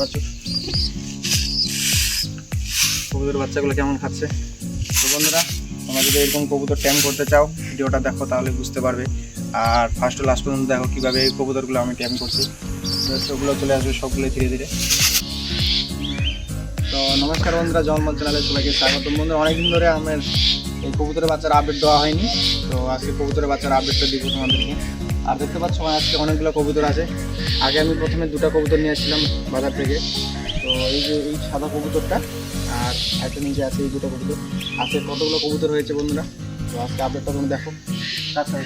পাচ্ছ। কবুতর বাচ্চাগুলো কেমন খাচ্ছে? তো বন্ধুরা, তোমরা যদি এরকম কবুতর ট্যাম করতে চাও, ভিডিওটা দেখো, তাহলে বুঝতে পারবে। আর ফার্স্ট লাস্ট পর্যন্ত দেখো কীভাবে এই কবুতরগুলো আমি ট্যাম করছি। ওগুলো চলে আসবে সবগুলো ধীরে ধীরে। তো নমস্কার বন্ধুরা জন্ম চ্যানেলে সবাইকে স্বাগতম বন্ধুরা, অনেকদিন ধরে আমার এই কবুতরের বাচ্চার আপডেট দেওয়া হয়নি। তো আজকে কবুতরের বাচ্চার আপডেটটা দিব তোমাদেরকে। আর দেখতে পাচ্ছ আজকে অনেকগুলো কবুতর আছে। আগে আমি প্রথমে দুটা কবুতর নিয়ে আসছিলাম বাজার থেকে। তো এই যে এই সাদা কবুতরটা আর একটা নিজে আছে এই দুটো কবুতর। আজকে কতগুলো কবুতর হয়েছে বন্ধুরা? তো আজকে আপডেটটা তুমি দেখো। আচ্ছা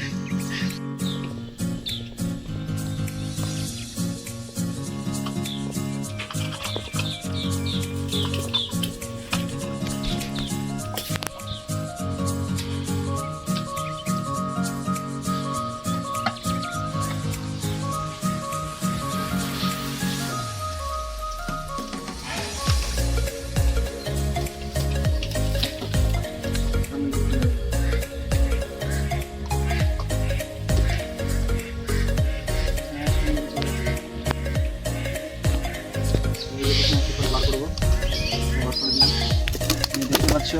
এই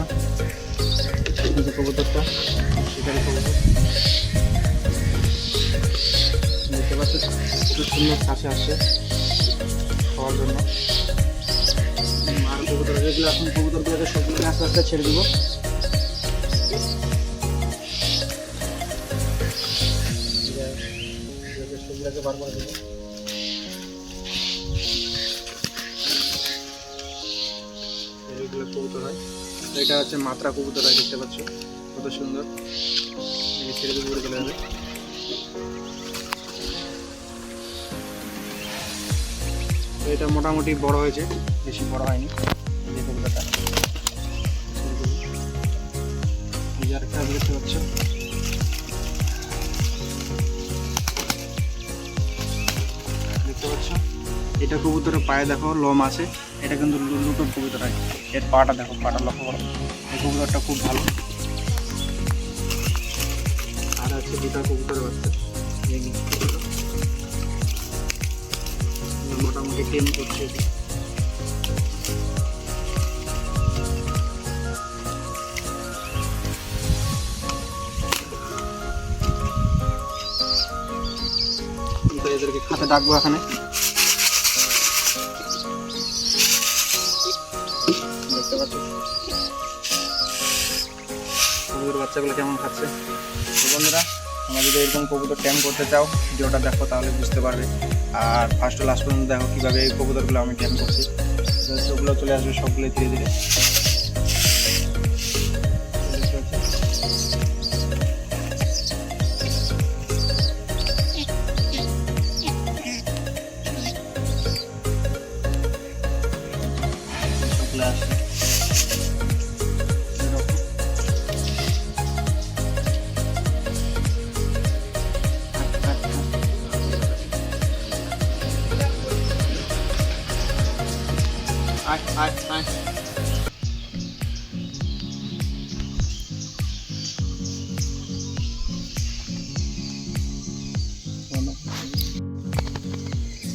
কবুতরটা সেটারই কবুতর দেখতে পাচ্ছ, খুব সুন্দর কাছে আসছে খাওয়ার জন্য। আর কবুতর যেগুলো এখন কবুতরগুলোকে সবগুলোকে আস্তে আস্তে ছেড়ে দিব। সবগুলোকে কবুতর হয়। এটা হচ্ছে মাত্রা কবুতর দেখতে পাচ্ছ? কত সুন্দর। ছেড়ে দিয়ে চলে যাবে। এটা মোটামুটি বড় হয়েছে, বেশি বড় হয়নি, এই যে কবুতরটা। এই যে আরেকটা দেখতে পাচ্ছ। এটা কবুতরের পায়ে দেখো, লোম আছে। এটা কিন্তু লুটোর কবুতর হয় এর পাটা দেখো, পাটা লক্ষ্য করো। এই কবুতরটা খুব ভালো। আর আছে দুটা বাচ্চা। কবুতর। এগুলো মোটামুটি টেম করছে এদেরকে খাতে ডাকবো এখানে। পাচ্ছ বাচ্চাগুলো কেমন খাচ্ছে? বন্ধুরা, তোমরা যদি এরকম কবুতর ট্যাম করতে চাও, ভিডিওটা দেখো তাহলে বুঝতে পারবে। আর ফার্স্ট লাস্ট পর্যন্ত দেখো কীভাবে এই কবুতরগুলো আমি ট্যাম করছি। তো সেগুলো চলে আসবে সবগুলো ধীরে ধীরে। দেখতে আয় আয় আয়।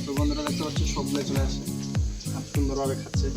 তো বন্ধুরা দেখতে পাচ্ছ সবগুলো চলে আসে আর সুন্দরভাবে খাচ্ছে